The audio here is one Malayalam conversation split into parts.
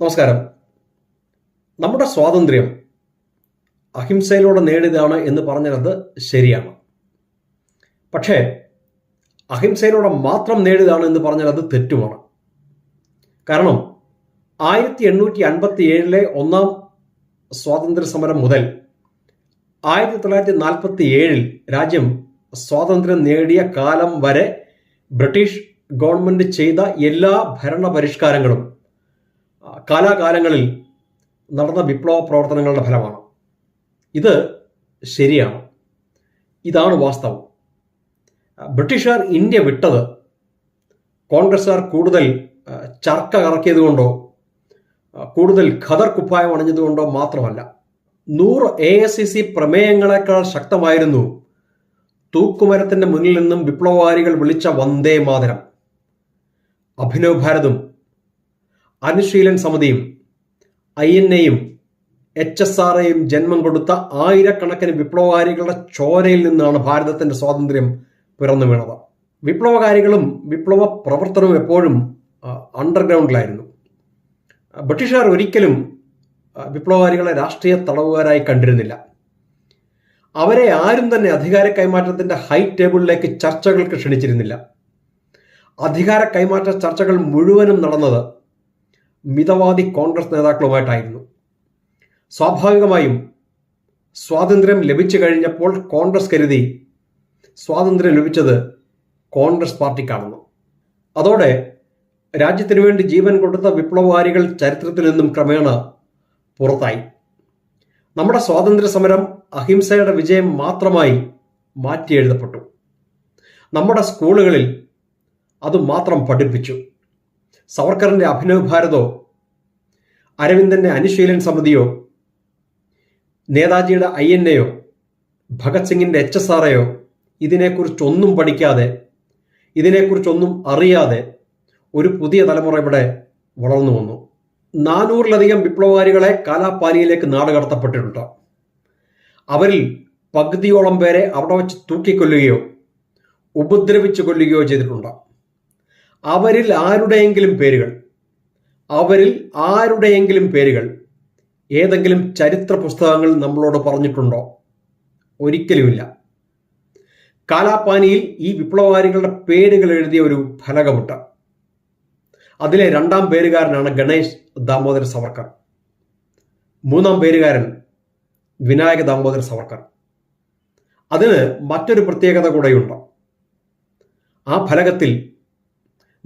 നമസ്കാരം. നമ്മുടെ സ്വാതന്ത്ര്യം അഹിംസയിലൂടെ നേടിയതാണ് എന്ന് പറഞ്ഞത് ശരിയാണ്. പക്ഷേ അഹിംസയിലൂടെ മാത്രം നേടിയതാണ് എന്ന് പറഞ്ഞാൽ അത് തെറ്റുമാണ്. കാരണം ആയിരത്തി എണ്ണൂറ്റി അൻപത്തി ഏഴിലെ ഒന്നാം സ്വാതന്ത്ര്യ സമരം മുതൽ ആയിരത്തി തൊള്ളായിരത്തി നാൽപ്പത്തി ഏഴിൽ രാജ്യം സ്വാതന്ത്ര്യം നേടിയ കാലം വരെ ബ്രിട്ടീഷ് ഗവൺമെന്റ് ചെയ്ത എല്ലാ ഭരണ പരിഷ്കാരങ്ങളും കാലാകാലങ്ങളിൽ നടന്ന വിപ്ലവ പ്രവർത്തനങ്ങളുടെ ഫലമാണ്. ഇത് ശരിയാണ്. ഇതാണ് വാസ്തവം. ബ്രിട്ടീഷുകാർ ഇന്ത്യ വിട്ടത് കോൺഗ്രസ്സുകാർ കൂടുതൽ ചർക്ക കറക്കിയതുകൊണ്ടോ കൂടുതൽ ഖദർ കുപ്പായം അണിഞ്ഞതുകൊണ്ടോ മാത്രമല്ല. നൂറ് എ എസ് സി സി പ്രമേയങ്ങളെക്കാൾ ശക്തമായിരുന്നു തൂക്കുമരത്തിന്റെ മുന്നിൽ നിന്നും വിപ്ലവകാരികൾ വിളിച്ച വന്ദേ മാതരം. അഭിനവ് ഭാരതും അനുശീലൻ സമിതിയും ഐ എൻ എയും എച്ച് എസ് ആർ എയും ജന്മം കൊടുത്ത ആയിരക്കണക്കിന് വിപ്ലവകാരികളുടെ ചോരയിൽ നിന്നാണ് ഭാരതത്തിന്റെ സ്വാതന്ത്ര്യം പിറന്നു വീണത്. വിപ്ലവകാരികളും വിപ്ലവ പ്രവർത്തനവും എപ്പോഴും അണ്ടർഗ്രൗണ്ടിലായിരുന്നു ബ്രിട്ടീഷുകാർ ഒരിക്കലും വിപ്ലവകാരികളെ രാഷ്ട്രീയ തടവുകാരായി കണ്ടിരുന്നില്ല. അവരെ ആരും തന്നെ അധികാര കൈമാറ്റത്തിന്റെ ഹൈ ടേബിളിലേക്ക് ചർച്ചകൾക്ക് ക്ഷണിച്ചിരുന്നില്ല. അധികാര കൈമാറ്റ ചർച്ചകൾ മുഴുവനും നടന്നത് മിതവാദി കോൺഗ്രസ് നേതാക്കളുമായിട്ടായിരുന്നു. സ്വാഭാവികമായും സ്വാതന്ത്ര്യം ലഭിച്ചു കഴിഞ്ഞപ്പോൾ കോൺഗ്രസ് കരുതി സ്വാതന്ത്ര്യം ലഭിച്ചത് കോൺഗ്രസ് പാർട്ടിക്കാണെന്ന്. അതോടെ രാജ്യത്തിനു വേണ്ടി ജീവൻ കൊടുത്ത വിപ്ലവകാരികൾ ചരിത്രത്തിൽ നിന്നും ക്രമേണ പുറത്തായി. നമ്മുടെ സ്വാതന്ത്ര്യ സമരം അഹിംസയുടെ വിജയം മാത്രമായി മാറ്റി എഴുതപ്പെട്ടു നമ്മുടെ സ്കൂളുകളിൽ അത് മാത്രം പഠിപ്പിച്ചു. സവർക്കറിന്റെ അഭിനവ് ഭാരതോ അരവിന്ദന്റെ അനുശീലൻ സമിതിയോ നേതാജിയുടെ ഐ എൻ എയോ ഭഗത് സിംഗിന്റെ എച്ച് എസ് ആർ എയോ ഇതിനെക്കുറിച്ചൊന്നും പഠിക്കാതെ ഇതിനെക്കുറിച്ചൊന്നും അറിയാതെ ഒരു പുതിയ തലമുറ ഇവിടെ വളർന്നു വന്നു. നാനൂറിലധികം വിപ്ലവകാരികളെ കാലാപാനിയിലേക്ക് നാടുകടത്തപ്പെട്ടിട്ടുണ്ട് അവരിൽ പകുതിയോളം പേരെ അവിടെ വെച്ച് തൂക്കിക്കൊല്ലുകയോ ഉപദ്രവിച്ചു കൊല്ലുകയോ ചെയ്തിട്ടുണ്ട്. അവരിൽ ആരുടെയെങ്കിലും പേരുകൾ. അവരിൽ ആരുടെയെങ്കിലും പേരുകൾ. ഏതെങ്കിലും ചരിത്ര പുസ്തകങ്ങൾ നമ്മളോട് പറഞ്ഞിട്ടുണ്ടോ? ഒരിക്കലുമില്ല. കാലാപ്പാനിയിൽ ഈ വിപ്ലവകാരികളുടെ പേരുകൾ എഴുതിയ ഒരു ഫലകമുണ്ട് അതിലെ രണ്ടാം പേരുകാരനാണ് ഗണേശ് ദാമോദര സവർക്കർ. മൂന്നാം പേരുകാരൻ വിനായക ദാമോദര സവർക്കർ. അതിന് മറ്റൊരു പ്രത്യേകത കൂടെയുണ്ട്. ആ ഫലകത്തിൽ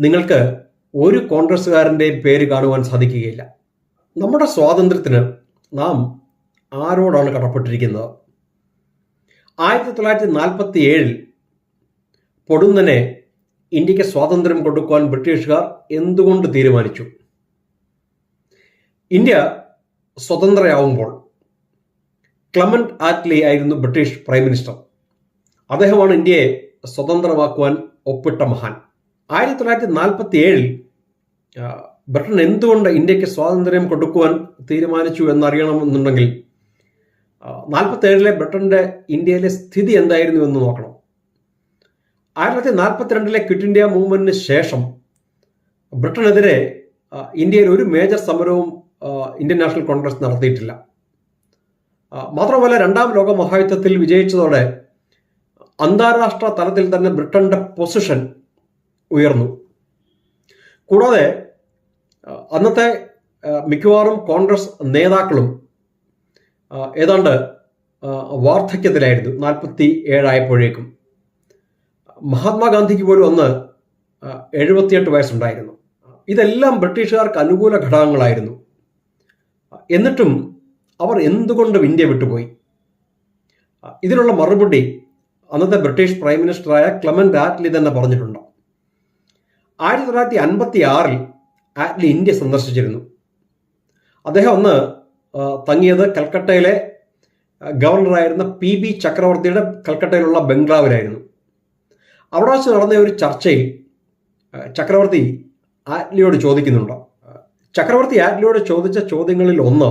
നിങ്ങൾക്ക് ഒരു കോൺഗ്രസ്സുകാരന്റെയും പേര് കാണുവാൻ സാധിക്കുകയില്ല. നമ്മുടെ സ്വാതന്ത്ര്യത്തിന് നാം ആരോടാണ് കടപ്പെട്ടിരിക്കുന്നത്? ആയിരത്തി തൊള്ളായിരത്തി നാൽപ്പത്തി ഏഴിൽ പൊടുന്നനെ ഇന്ത്യയ്ക്ക് സ്വാതന്ത്ര്യം കൊടുക്കുവാൻ ബ്രിട്ടീഷുകാർ എന്തുകൊണ്ട് തീരുമാനിച്ചു? ഇന്ത്യ സ്വതന്ത്രയാവുമ്പോൾ ക്ലമന്റ് ആറ്റ്ലി ആയിരുന്നു ബ്രിട്ടീഷ് പ്രൈം മിനിസ്റ്റർ. അദ്ദേഹമാണ് ഇന്ത്യയെ സ്വതന്ത്രമാക്കുവാൻ ഒപ്പിട്ട മഹാൻ. ആയിരത്തി തൊള്ളായിരത്തി നാൽപ്പത്തി ഏഴിൽ ബ്രിട്ടൻ എന്തുകൊണ്ട് ഇന്ത്യയ്ക്ക് സ്വാതന്ത്ര്യം കൊടുക്കുവാൻ തീരുമാനിച്ചു എന്നറിയണമെന്നുണ്ടെങ്കിൽ നാൽപ്പത്തി ഏഴിലെ ബ്രിട്ടന്റെ ഇന്ത്യയിലെ സ്ഥിതി എന്തായിരുന്നു എന്ന് നോക്കണം. ആയിരത്തി തൊള്ളായിരത്തി നാൽപ്പത്തിരണ്ടിലെ ക്വിറ്റ് ഇന്ത്യ മൂവ്മെന്റിന് ശേഷം ബ്രിട്ടനെതിരെ ഇന്ത്യയിൽ ഒരു മേജർ സമരവും ഇന്ത്യൻ നാഷണൽ കോൺഗ്രസ് നടത്തിയിട്ടില്ല. മാത്രമല്ല രണ്ടാം ലോക മഹായുദ്ധത്തിൽ വിജയിച്ചതോടെ അന്താരാഷ്ട്ര തലത്തിൽ തന്നെ ബ്രിട്ടന്റെ പൊസിഷൻ ഉയർന്നു. കൂടാതെ അന്നത്തെ മിക്കവാറും കോൺഗ്രസ് നേതാക്കളും ഏതാണ്ട് വാർദ്ധക്യത്തിലായിരുന്നു നാൽപ്പത്തി ഏഴായപ്പോഴേക്കും മഹാത്മാഗാന്ധിക്ക് പോലും അന്ന് എഴുപത്തിയെട്ട് വയസ്സുണ്ടായിരുന്നു. ഇതെല്ലാം ബ്രിട്ടീഷുകാർക്ക് അനുകൂല ഘടകങ്ങളായിരുന്നു. എന്നിട്ടും അവർ എന്തുകൊണ്ട് ഇന്ത്യ വിട്ടുപോയി? ഇതിനുള്ള മറുപടി അന്നത്തെ ബ്രിട്ടീഷ് പ്രൈം മിനിസ്റ്ററായ ക്ലമൻ ആറ്റ്ലി തന്നെ പറഞ്ഞിട്ടുണ്ട്. ആയിരത്തി തൊള്ളായിരത്തി അൻപത്തി ആറിൽ ആറ്റ്ലി ഇന്ത്യ സന്ദർശിച്ചിരുന്നു. അദ്ദേഹം അന്ന് തങ്ങിയത് കൽക്കട്ടയിലെ ഗവർണറായിരുന്ന പി ബി ചക്രവർത്തിയുടെ കൽക്കട്ടയിലുള്ള ബംഗ്ലാവിലായിരുന്നു. അവിടെ വെച്ച് നടന്ന ഒരു ചർച്ചയിൽ ചക്രവർത്തി ആറ്റ്ലിയോട് ചോദിക്കുന്നുണ്ട്. ചക്രവർത്തി ആറ്റ്ലിയോട് ചോദിച്ച ചോദ്യങ്ങളിൽ ഒന്ന്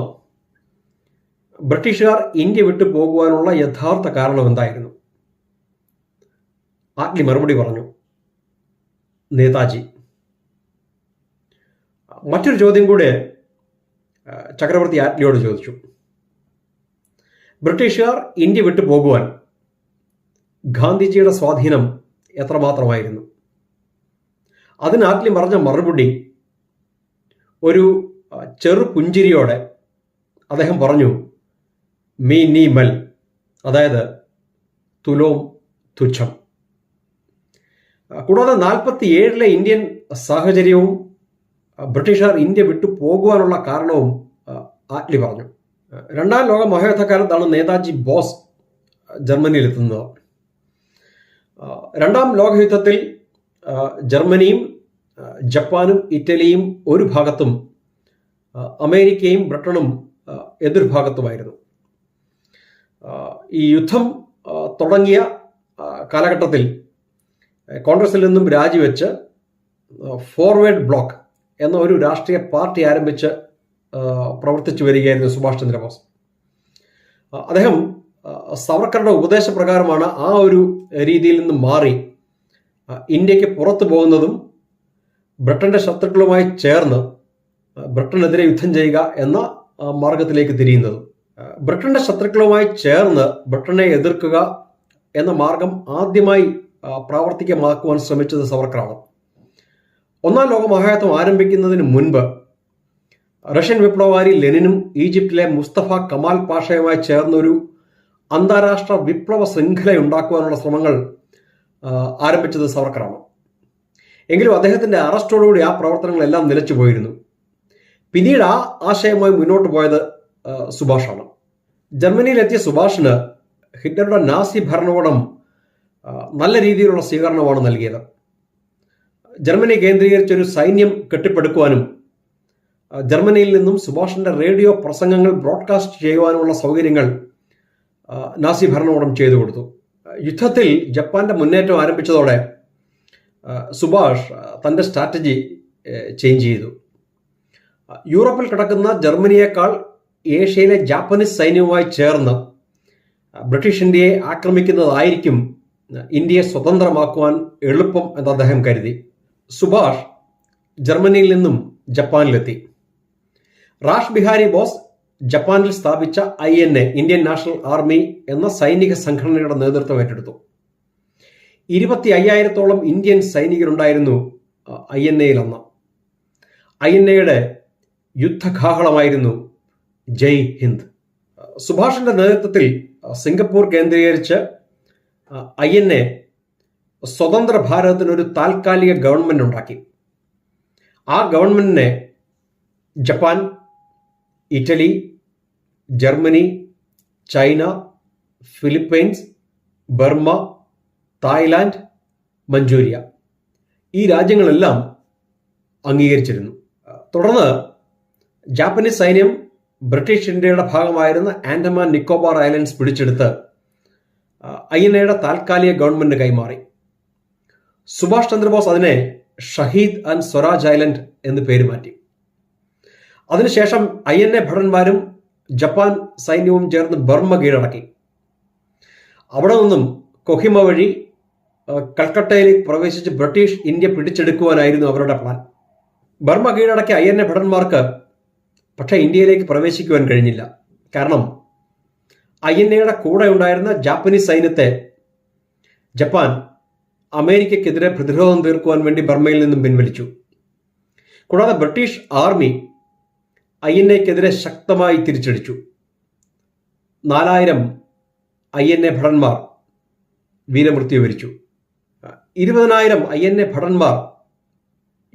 ബ്രിട്ടീഷുകാർ ഇന്ത്യ വിട്ടു പോകുവാനുള്ള യഥാർത്ഥ കാരണം എന്തായിരുന്നു? ആറ്റ്ലി മറുപടി പറഞ്ഞു നേതാജി. മറ്റൊരു ചോദ്യം കൂടെ ചക്രവർത്തി ആറ്റ്ലിയോട് ചോദിച്ചു. ബ്രിട്ടീഷുകാർ ഇന്ത്യ വിട്ടു പോകുവാൻ ഗാന്ധിജിയുടെ സ്വാധീനം എത്രമാത്രമായിരുന്നു? അതിന് ആറ്റ്ലി പറഞ്ഞ മറുപടി ഒരു ചെറു പുഞ്ചിരിയോടെ അദ്ദേഹം പറഞ്ഞു മീ നീ മൽ അതായത് തുലോം തുച്ഛം. കൂടാതെ നാൽപ്പത്തി ഏഴിലെ ഇന്ത്യൻ സാഹചര്യവും ബ്രിട്ടീഷുകാർ ഇന്ത്യ വിട്ടു പോകുവാനുള്ള കാരണവും ആറ്റ്ലി പറഞ്ഞു. രണ്ടാം ലോക മഹായുദ്ധകാലത്താണ് നേതാജി ബോസ് ജർമ്മനിയിലെത്തുന്നത്. രണ്ടാം ലോകയുദ്ധത്തിൽ ജർമ്മനിയും ജപ്പാനും ഇറ്റലിയും ഒരു ഭാഗത്തും അമേരിക്കയും ബ്രിട്ടനും എതിർഭാഗത്തുമായിരുന്നു. ഈ യുദ്ധം തുടങ്ങിയ കാലഘട്ടത്തിൽ കോൺഗ്രസിൽ നിന്നും രാജിവെച്ച് ഫോർവേഡ് ബ്ലോക്ക് എന്ന ഒരു രാഷ്ട്രീയ പാർട്ടി ആരംഭിച്ച് പ്രവർത്തിച്ചു വരികയായിരുന്നു സുഭാഷ് ചന്ദ്രബോസ്. അദ്ദേഹം സവർക്കറുടെ ഉപദേശപ്രകാരമാണ് ആ ഒരു രീതിയിൽ നിന്ന് മാറി ഇന്ത്യയ്ക്ക് പുറത്തു പോകുന്നതും ബ്രിട്ടന്റെ ശത്രുക്കളുമായി ചേർന്ന് ബ്രിട്ടനെതിരെ യുദ്ധം ചെയ്യുക എന്ന മാർഗത്തിലേക്ക് തിരിയുന്നതും. ബ്രിട്ടന്റെ ശത്രുക്കളുമായി ചേർന്ന് ബ്രിട്ടനെ എതിർക്കുക എന്ന മാർഗം ആദ്യമായി പ്രാവർത്തികമാക്കുവാൻ ശ്രമിച്ചത് സവർക്കറാണ്. ഒന്നാം ലോക മഹായുദ്ധം ആരംഭിക്കുന്നതിന് മുൻപ് റഷ്യൻ വിപ്ലവകാരി ലെനിനും ഈജിപ്തിലെ മുസ്തഫ കമാൽ പാഷയുമായി ചേർന്നൊരു അന്താരാഷ്ട്ര വിപ്ലവ ശൃംഖല ഉണ്ടാക്കുവാനുള്ള ശ്രമങ്ങൾ ആരംഭിച്ചത് സവർക്കറാണ്. എങ്കിലും അദ്ദേഹത്തിന്റെ അറസ്റ്റോടുകൂടി ആ പ്രവർത്തനങ്ങളെല്ലാം നിലച്ചു പോയിരുന്നു. പിന്നീട് ആ ആശയവുമായി മുന്നോട്ട് പോയത് സുഭാഷാണ്. ജർമ്മനിയിലെത്തിയ സുഭാഷിന് ഹിറ്റ്ലറുടെ നാസി ഭരണകൂടം നല്ല രീതിയിലുള്ള സ്വീകരണമാണ് നൽകിയത്. ജർമ്മനി കേന്ദ്രീകരിച്ച് ഒരു സൈന്യം കെട്ടിപ്പടുക്കുവാനും ജർമ്മനിയിൽ നിന്നും സുഭാഷിന്റെ റേഡിയോ പ്രസംഗങ്ങൾ ബ്രോഡ്കാസ്റ്റ് ചെയ്യുവാനുമുള്ള സൗകര്യങ്ങൾ നാസി ഭരണകൂടം ചെയ്തു കൊടുത്തു. യുദ്ധത്തിൽ ജപ്പാന്റെ മുന്നേറ്റം ആരംഭിച്ചതോടെ സുഭാഷ് തന്റെ സ്ട്രാറ്റജി ചേഞ്ച് ചെയ്തു. യൂറോപ്പിൽ കിടക്കുന്ന ജർമ്മനിയേക്കാൾ ഏഷ്യയിലെ ജാപ്പനീസ് സൈന്യവുമായി ചേർന്ന് ബ്രിട്ടീഷ് ഇന്ത്യയെ ആക്രമിക്കുന്നതായിരിക്കും ഇന്ത്യയെ സ്വതന്ത്രമാക്കുവാൻ എളുപ്പം എന്ന് അദ്ദേഹം കരുതി. സുഭാഷ് ജർമ്മനിയിൽ നിന്നും ജപ്പാനിലെത്തി. റാഷ് ബിഹാരി ബോസ് ജപ്പാനിൽ സ്ഥാപിച്ച I N A Indian National Army എന്ന സൈനിക സംഘടനയുടെ നേതൃത്വം ഏറ്റെടുത്തു. ഇരുപത്തി അയ്യായിരത്തോളം ഇന്ത്യൻ സൈനികരുണ്ടായിരുന്നു ഐ എൻ എയിൽ അന്ന്. ഐ എൻ എയുടെ യുദ്ധകാഹളമായിരുന്നു ജയ് ഹിന്ദ്. സുഭാഷിന്റെ നേതൃത്വത്തിൽ സിംഗപ്പൂർ കേന്ദ്രീകരിച്ച് ഐ എൻ എ സ്വതന്ത്ര ഭാരതത്തിന് ഒരു താൽക്കാലിക ഗവൺമെന്റ് ഉണ്ടാക്കി. ആ ഗവൺമെന്റിനെ Japan Italy Germany China Philippines Burma Thailand Manchuria ഈ രാജ്യങ്ങളെല്ലാം അംഗീകരിച്ചിരുന്നു. തുടർന്ന് ജാപ്പനീസ് സൈന്യം ബ്രിട്ടീഷ് ഇന്ത്യയുടെ ഭാഗമായിരുന്ന ആൻഡമാൻ നിക്കോബാർ ഐലൻഡ്സ് പിടിച്ചെടുത്ത് എയുടെ താൽക്കാലിക ഗവൺമെന്റ് കൈമാറി. സുഭാഷ് ചന്ദ്രബോസ് അതിനെ ഷഹീദ് ആൻഡ് സ്വരാജ് ഐലൻഡ് എന്ന് പേര് മാറ്റി. അതിനുശേഷം ഐ എൻ എ ഭടന്മാരും ജപ്പാൻ സൈന്യവും ചേർന്ന് ബർമ്മ കീഴടക്കി. അവിടെ നിന്നും കൊഹിമ വഴി കൽക്കട്ടയിലേക്ക് പ്രവേശിച്ച് ബ്രിട്ടീഷ് ഇന്ത്യ പിടിച്ചെടുക്കുവാനായിരുന്നു അവരുടെ പ്ലാൻ. ബർമ്മ കീഴടക്കിയ ഐ എൻ എ ഭടന്മാർക്ക് പക്ഷേ ഇന്ത്യയിലേക്ക് പ്രവേശിക്കുവാൻ കഴിഞ്ഞില്ല. കാരണം ഐ എൻ എയുടെ കൂടെ ഉണ്ടായിരുന്ന ജാപ്പനീസ് സൈന്യത്തെ ജപ്പാൻ അമേരിക്കക്കെതിരെ പ്രതിരോധം തീർക്കുവാൻ വേണ്ടി ബർമ്മയിൽ നിന്നും പിൻവലിച്ചു. കൂടാതെ ബ്രിട്ടീഷ് ആർമി ഐ എൻ എക്കെതിരെ ശക്തമായി തിരിച്ചടിച്ചു. നാലായിരം ഐ എൻ എ ഭടന്മാർ വീരമൃത്യു വരിച്ചു. ഇരുപതിനായിരം ഐ എൻ എ ഭടന്മാർ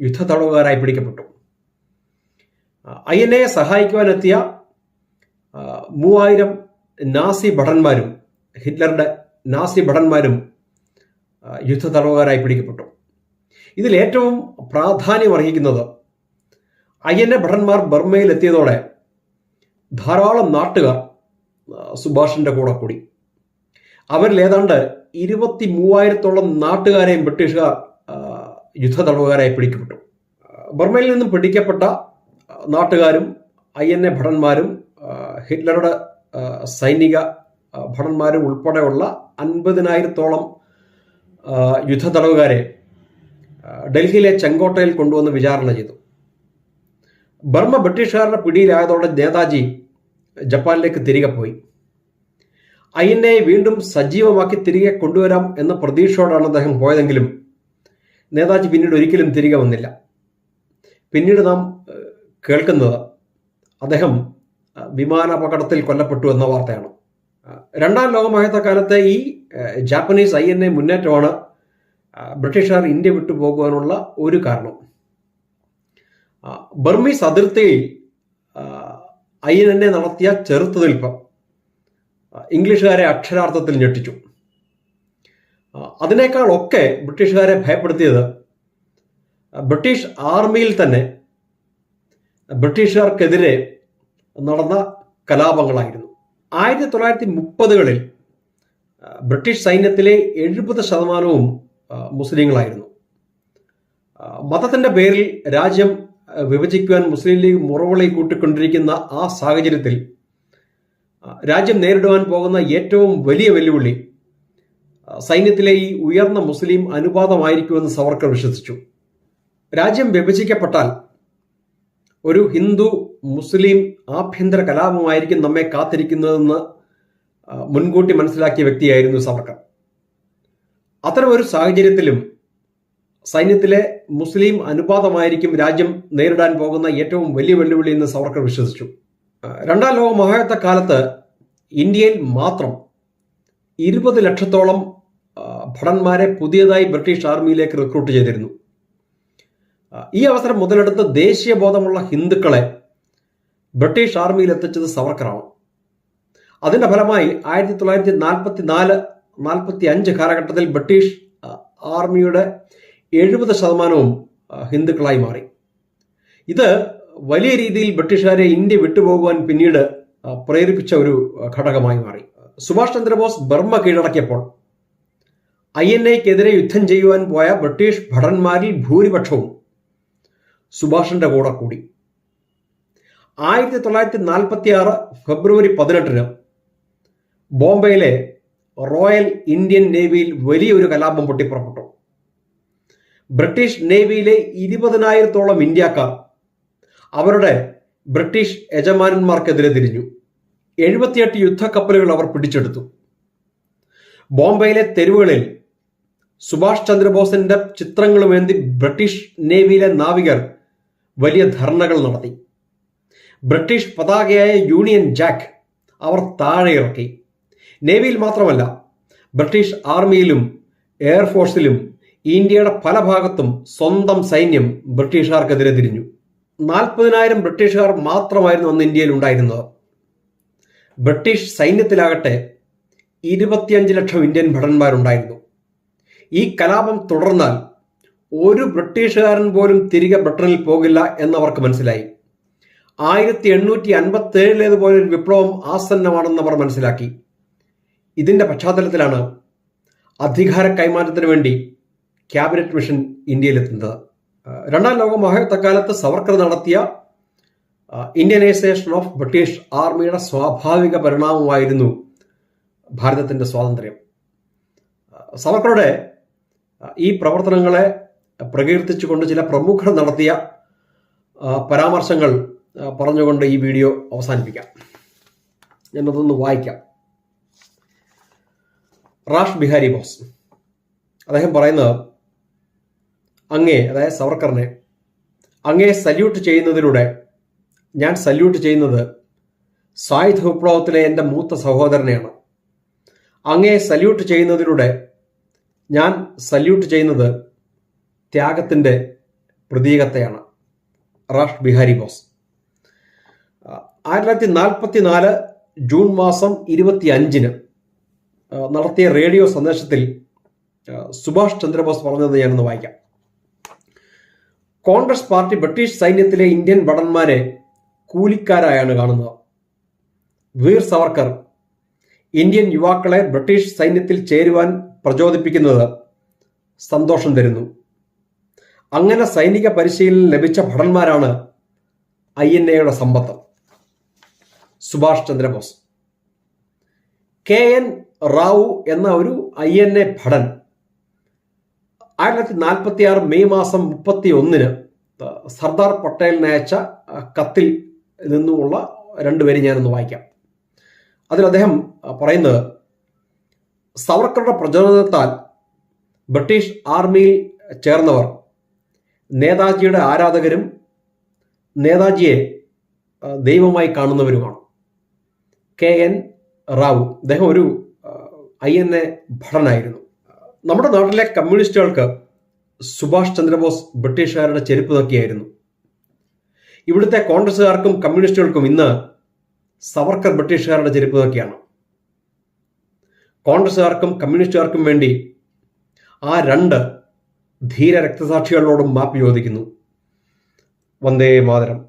യുദ്ധ തടവുകാരായി പിടിക്കപ്പെട്ടു. ഐ എൻ എയെ സഹായിക്കുവാനെത്തിയ മൂവായിരം നാസി ഭടന്മാരും ഹിറ്റ്ലറുടെ നാസി ഭടന്മാരും യുദ്ധ തടവുകാരായി പിടിക്കപ്പെട്ടു. ഇതിൽ ഏറ്റവും പ്രാധാന്യം അർഹിക്കുന്നത് എൻ ഭടന്മാർ ബർമയിൽ എത്തിയതോടെ ധാരാളം നാട്ടുകാർ സുഭാഷിന്റെ കൂടെ കൂടി. അവരിൽ ഏതാണ്ട് ഇരുപത്തി മൂവായിരത്തോളം നാട്ടുകാരെയും ബ്രിട്ടീഷുകാർ യുദ്ധ തടവുകാരായി പിടിക്കപ്പെട്ടു. ബർമ്മയിൽ നിന്നും പിടിക്കപ്പെട്ട നാട്ടുകാരും ഐ എൻ എ ഭടന്മാരും ഹിറ്റ്ലറുടെ സൈനിക ഭടന്മാരും ഉൾപ്പെടെയുള്ള അൻപതിനായിരത്തോളം ആ, യുദ്ധ തടവുകാരെ ഡൽഹിയിലെ ചെങ്കോട്ടയിൽ കൊണ്ടുവന്ന് വിചാരണ ചെയ്തു. ബർമ്മ ബ്രിട്ടീഷുകാരുടെ പിടിയിലായതോടെ നേതാജി ജപ്പാനിലേക്ക് തിരികെ പോയി. ഐ എൻ എ വീണ്ടും സജീവമാക്കി തിരികെ കൊണ്ടുവരാം എന്ന പ്രതീക്ഷയോടാണ് അദ്ദേഹം പോയതെങ്കിലും നേതാജി പിന്നീട് ഒരിക്കലും തിരികെ വന്നില്ല. പിന്നീട് നാം കേൾക്കുന്നത് അദ്ദേഹം വിമാനാപകടത്തിൽ കൊല്ലപ്പെട്ടു എന്ന വാർത്തയാണ്. രണ്ടാം ലോകമഹായുദ്ധകാലത്തെ ഈ ജാപ്പനീസ് ഐ എൻ എ മുന്നേറ്റമാണ് ബ്രിട്ടീഷുകാർ ഇന്ത്യ വിട്ടുപോകുവാനുള്ള ഒരു കാരണം. ബർമീസ് അതിർത്തിയിൽ ഐ എൻ എൻ എ നടത്തിയ ചെറുത്തുനിൽപ്പ് ഇംഗ്ലീഷുകാരെ അക്ഷരാർത്ഥത്തിൽ ഞെട്ടിച്ചു. അതിനേക്കാൾ ഒക്കെ ബ്രിട്ടീഷുകാരെ ഭയപ്പെടുത്തിയത് ബ്രിട്ടീഷ് ആർമിയിൽ തന്നെ ബ്രിട്ടീഷുകാർക്കെതിരെ നടന്ന കലാപങ്ങളായിരുന്നു. ആയിരത്തി തൊള്ളായിരത്തി മുപ്പതുകളിൽ ബ്രിട്ടീഷ് സൈന്യത്തിലെ എഴുപത് ശതമാനവും മുസ്ലിങ്ങളായിരുന്നു. മതത്തിന്റെ പേരിൽ രാജ്യം വിഭജിക്കുവാൻ മുസ്ലിം ലീഗ് മുറവിളി കൂട്ടിക്കൊണ്ടിരിക്കുന്ന ആ സാഹചര്യത്തിൽ രാജ്യം നേരിടുവാൻ പോകുന്ന ഏറ്റവും വലിയ വെല്ലുവിളി സൈന്യത്തിലെ ഈ ഉയർന്ന മുസ്ലിം അനുപാതമായിരിക്കുമെന്ന് സവർക്കർ വിശ്വസിച്ചു. രാജ്യം വിഭജിക്കപ്പെട്ടാൽ ഒരു ഹിന്ദു മുസ്ലിം ആഭ്യന്തര കലാപമായിരിക്കും നമ്മെ കാത്തിരിക്കുന്നതെന്ന് മുൻകൂട്ടി മനസ്സിലാക്കിയ വ്യക്തിയായിരുന്നു സവർക്കർ. അത്തരം ഒരു സാഹചര്യത്തിലും സൈന്യത്തിലെ മുസ്ലിം അനുപാതമായിരിക്കും രാജ്യം നേരിടാൻ പോകുന്ന ഏറ്റവും വലിയ വെല്ലുവിളി എന്ന് സവർക്കർ വിശ്വസിച്ചു. രണ്ടാം ലോക മഹായുദ്ധ കാലത്ത് ഇന്ത്യയിൽ മാത്രം ഇരുപത് ലക്ഷത്തോളം ഭടന്മാരെ പുതിയതായി ബ്രിട്ടീഷ് ആർമിയിലേക്ക് റിക്രൂട്ട് ചെയ്തിരുന്നു. ഈ അവസരം മുതലെടുത്ത് ദേശീയ ബോധമുള്ള ഹിന്ദുക്കളെ ബ്രിട്ടീഷ് ആർമിയിൽ എത്തിച്ചത് സവർക്കറാണ്. അതിന്റെ ഫലമായി ആയിരത്തി തൊള്ളായിരത്തി നാൽപ്പത്തി നാല് നാൽപ്പത്തി അഞ്ച് കാലഘട്ടത്തിൽ ബ്രിട്ടീഷ് ആർമിയുടെ എഴുപത് ശതമാനവും ഹിന്ദുക്കളായി മാറി. ഇത് വലിയ രീതിയിൽ ബ്രിട്ടീഷുകാരെ ഇന്ത്യ വിട്ടുപോകുവാൻ പിന്നീട് പ്രേരിപ്പിച്ച ഒരു ഘടകമായി മാറി. സുഭാഷ് ചന്ദ്രബോസ് ബർമ്മ കീഴടക്കിയപ്പോൾ ഐ എൻ എക്കെതിരെ യുദ്ധം ചെയ്യുവാൻ പോയ ബ്രിട്ടീഷ് ഭടന്മാരിൽ ഭൂരിപക്ഷവും സുഭാഷിന്റെ കൂടെ കൂടി. ആയിരത്തി തൊള്ളായിരത്തി നാൽപ്പത്തി ആറ് ഫെബ്രുവരി പതിനെട്ടിന് ബോംബെയിലെ റോയൽ ഇന്ത്യൻ നേവിയിൽ വലിയൊരു കലാപം പൊട്ടിപ്പുറപ്പെട്ടു. ബ്രിട്ടീഷ് നേവിയിലെ ഇരുപതിനായിരത്തോളം ഇന്ത്യക്കാർ അവരുടെ ബ്രിട്ടീഷ് യജമാനന്മാർക്കെതിരെ തിരിഞ്ഞു. എഴുപത്തിയെട്ട് യുദ്ധക്കപ്പലുകൾ അവർ പിടിച്ചെടുത്തു. ബോംബെയിലെ തെരുവുകളിൽ സുഭാഷ് ചന്ദ്രബോസിന്റെ ചിത്രങ്ങളുമേന്തി ബ്രിട്ടീഷ് നേവിയിലെ നാവികർ വലിയ ധർണകൾ നടത്തി. ബ്രിട്ടീഷ് പതാകയായ യൂണിയൻ ജാക്ക് അവർ താഴെ ഇറക്കി. നേവിയിൽ മാത്രമല്ല ബ്രിട്ടീഷ് ആർമിയിലും എയർഫോഴ്സിലും ഇന്ത്യയുടെ പല ഭാഗത്തും സ്വന്തം സൈന്യം ബ്രിട്ടീഷുകാർക്കെതിരെ തിരിഞ്ഞു. നാൽപ്പതിനായിരം ബ്രിട്ടീഷുകാർ മാത്രമായിരുന്നു അന്ന് ഇന്ത്യയിൽ ഉണ്ടായിരുന്നത്. ബ്രിട്ടീഷ് സൈന്യത്തിലാകട്ടെ ഇരുപത്തിയഞ്ച് ലക്ഷം ഇന്ത്യൻ ഭടന്മാരുണ്ടായിരുന്നു. ഈ കലാപം തുടർന്നാൽ ഒരു ബ്രിട്ടീഷുകാരൻ പോലും തിരികെ ബ്രിട്ടനിൽ പോകില്ല എന്നവർക്ക് മനസ്സിലായി. ആയിരത്തി എണ്ണൂറ്റി അൻപത്തി ഏഴിലേതുപോലെ ഒരു വിപ്ലവം ആസന്നമാണെന്ന് അവർ മനസ്സിലാക്കി. ഇതിന്റെ പശ്ചാത്തലത്തിലാണ് അധികാര കൈമാറ്റത്തിന് വേണ്ടി ക്യാബിനറ്റ് മിഷൻ ഇന്ത്യയിലെത്തുന്നത്. രണ്ടാം ലോക മഹായുദ്ധകാലത്ത് സവർക്കർ നടത്തിയ ഇന്ത്യനൈസേഷൻ ഓഫ് ബ്രിട്ടീഷ് ആർമിയുടെ സ്വാഭാവിക പരിണാമമായിരുന്നു ഭാരതത്തിന്റെ സ്വാതന്ത്ര്യം. സവർക്കറുടെ ഈ പ്രവർത്തനങ്ങളെ പ്രകീർത്തിച്ചുകൊണ്ട് ചില പ്രമുഖർ നടത്തിയ പരാമർശങ്ങൾ പറഞ്ഞുകൊണ്ട് ഈ വീഡിയോ അവസാനിപ്പിക്കാം. ഞാനതൊന്ന് വായിക്കാം. റാഷ് ബിഹാരി ബോസ്. അദ്ദേഹം പറയുന്നത് അങ്ങേ അതായത് സവർക്കറിനെ അങ്ങേ സല്യൂട്ട് ചെയ്യുന്നതിലൂടെ ഞാൻ സല്യൂട്ട് ചെയ്യുന്നത് സായുധ വിപ്ലവത്തിലെ എന്റെ മൂത്ത സഹോദരനെയാണ്. അങ്ങേ സല്യൂട്ട് ചെയ്യുന്നതിലൂടെ ഞാൻ സല്യൂട്ട് ചെയ്യുന്നത് ത്യാഗത്തിന്റെ പ്രതീകത്തെയാണ് റാഷ് ബിഹാരി ബോസ്. ആയിരത്തി തൊള്ളായിരത്തി നാൽപ്പത്തി നാല് ജൂൺ മാസം ഇരുപത്തി അഞ്ചിന് നടത്തിയ റേഡിയോ സന്ദേശത്തിൽ സുഭാഷ് ചന്ദ്രബോസ് പറഞ്ഞത് ഞാനൊന്ന് വായിക്കാം. കോൺഗ്രസ് പാർട്ടി ബ്രിട്ടീഷ് സൈന്യത്തിലെ ഇന്ത്യൻ ഭടന്മാരെ കൂലിക്കാരായാണ് കാണുന്നത്. വീർ സവർക്കർ ഇന്ത്യൻ യുവാക്കളെ ബ്രിട്ടീഷ് സൈന്യത്തിൽ ചേരുവാൻ പ്രചോദിപ്പിക്കുന്നത് സന്തോഷം തരുന്നു. അങ്ങനെ സൈനിക പരിശീലനം ലഭിച്ച ഭടന്മാരാണ് ഐ എൻ എയുടെ സമ്പത്ത്. സുഭാഷ് ചന്ദ്രബോസ്. കെ എൻ റാവു എന്ന ഒരു ഐ എൻ എ ഭടൻ ആയിരത്തി തൊള്ളായിരത്തി നാൽപ്പത്തി ആറ് മെയ് മാസം മുപ്പത്തി ഒന്നിന് സർദാർ പട്ടേലിന് അയച്ച കത്തിൽ നിന്നുമുള്ള രണ്ടുപേരും ഞാനൊന്ന് വായിക്കാം. അതിൽ അദ്ദേഹം പറയുന്നത് സവർക്കറുടെ പ്രചോദനത്താൽ ബ്രിട്ടീഷ് ആർമിയിൽ ചേർന്നവർ നേതാജിയുടെ ആരാധകരും നേതാജിയെ ദൈവമായി കാണുന്നവരുമാണ് കെ എൻ റാവു. അദ്ദേഹം ഒരു ഐ എൻ എ ഭടനായിരുന്നു. നമ്മുടെ നാട്ടിലെ കമ്മ്യൂണിസ്റ്റുകൾക്ക് സുഭാഷ് ചന്ദ്രബോസ് ബ്രിട്ടീഷുകാരുടെ ചെരുപ്പ് നോക്കിയായിരുന്നു ഇവിടുത്തെ കോൺഗ്രസ്സുകാർക്കും കമ്മ്യൂണിസ്റ്റുകൾക്കും ഇന്ന് സവർക്കർ ബ്രിട്ടീഷുകാരുടെ ചെരുപ്പ് നോക്കിയാണ് കോൺഗ്രസ്സുകാർക്കും കമ്മ്യൂണിസ്റ്റുകാർക്കും വേണ്ടി ആ രണ്ട് ധീര രക്തസാക്ഷികളോടും മാപ്പ് ചോദിക്കുന്നു. വന്ദേ മാതരം.